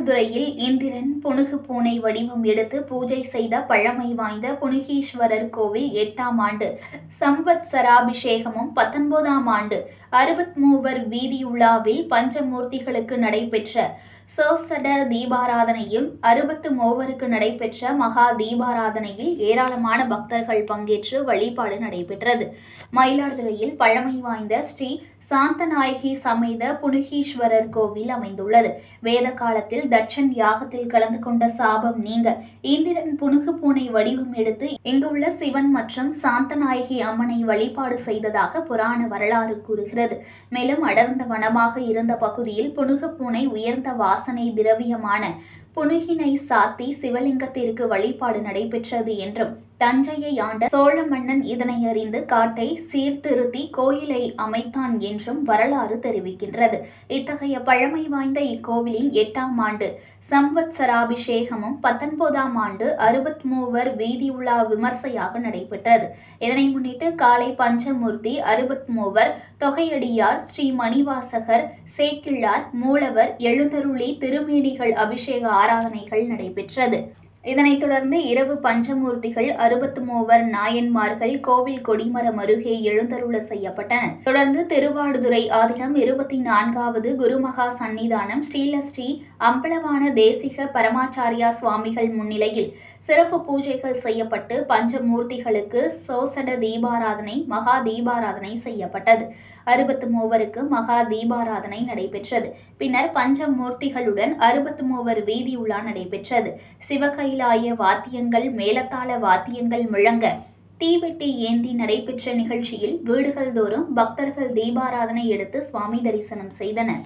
மயிலாடுதுறையில் இந்திரன் புனுகு பூனை வடிவம் எடுத்து பூஜை செய்த பழமை வாய்ந்த புனுகீஸ்வரர் கோவில் எட்டாம் ஆண்டு. சம்பத் சராபிஷேகமும் பத்தொன்பதாம் ஆண்டு. அறுபத் மூவர் வீதியுலாவில் பஞ்சமூர்த்திகளுக்கு நடைபெற்ற சோசட தீபாராதனையும் அறுபத்து மூவருக்கு நடைபெற்ற மகா தீபாராதனையில் ஏராளமான பக்தர்கள் பங்கேற்று வழிபாடு நடைபெற்றது. மயிலாடுதுறையில் பழமை வாய்ந்த ஸ்ரீ சாந்தநாயகி சமேத புனுகீஸ்வரர் கோவில் அமைந்துள்ளது. வேத காலத்தில் தட்சன் யாகத்தில் கலந்து கொண்ட சாபம் நீங்க. இந்திரன் புனுகு பூனை வடிவம் எடுத்து இங்குள்ள சிவன் மற்றும் சாந்தநாயகி அம்மனை வழிபாடு செய்ததாக புராண வரலாறு கூறுகிறது. மேலும் அடர்ந்த வனமாக இருந்த பகுதியில் புனுகு பூனை உயர்ந்த வாசனை திரவியமான புனுகினை சாத்தி சிவலிங்கத்திற்கு வழிபாடு நடைபெற்றது என்றும் தஞ்சையை ஆண்ட சோழ மன்னன் இதனை அறிந்து காட்டை சீர்திருத்தி கோயிலை அமைத்தான் என்றும் வரலாறு தெரிவிக்கின்றது. இத்தகைய பழமை வாய்ந்த இக்கோவிலின் எட்டாம் ஆண்டு சம்வத்சராபிஷேகமும் பத்தொன்பதாம் ஆண்டு அறுபத் மூவர் வீதி உலா விமர்சையாக நடைபெற்றது. இதனை முன்னிட்டு காலை பஞ்சமூர்த்தி அறுபத் மூவர் தொகையடியார் ஸ்ரீ மணிவாசகர் சேக்கிழார் மூலவர் எழுந்தருளி திருமேனிகள் அபிஷேக ஆராதனைகள் நடைபெற்றது. இதனைத் தொடர்ந்து இரவு பஞ்சமூர்த்திகள் அறுபத்து மூவர் நாயன்மார்கள் கோவில் கொடிமரம் அருகே எழுந்தருள செய்யப்பட்டனர் தொடர்ந்து திருவாடுதுறை ஆதினம் இருபத்தி நான்காவது குருமகா சந்நிதானம் ஸ்ரீலஸ்ரீ அம்பலவான தேசிக பரமாச்சாரியா சுவாமிகள் முன்னிலையில் சிறப்பு பூஜைகள் செய்யப்பட்டு பஞ்சமூர்த்திகளுக்கு சோசட தீபாராதனை மகா தீபாராதனை செய்யப்பட்டது. அறுபத்து மூவருக்கு மகா தீபாராதனை நடைபெற்றது. பின்னர் பஞ்சமூர்த்திகளுடன் அறுபத்து மூவர் வீதி உலா நடைபெற்றது. சிவகைலாய வாத்தியங்கள் மேலத்தாள வாத்தியங்கள் முழங்க தீவெட்டி ஏந்தி நடைபெற்ற நிகழ்ச்சியில் வீடுகள் தோறும் பக்தர்கள் தீபாராதனை எடுத்து சுவாமி தரிசனம் செய்தனர்.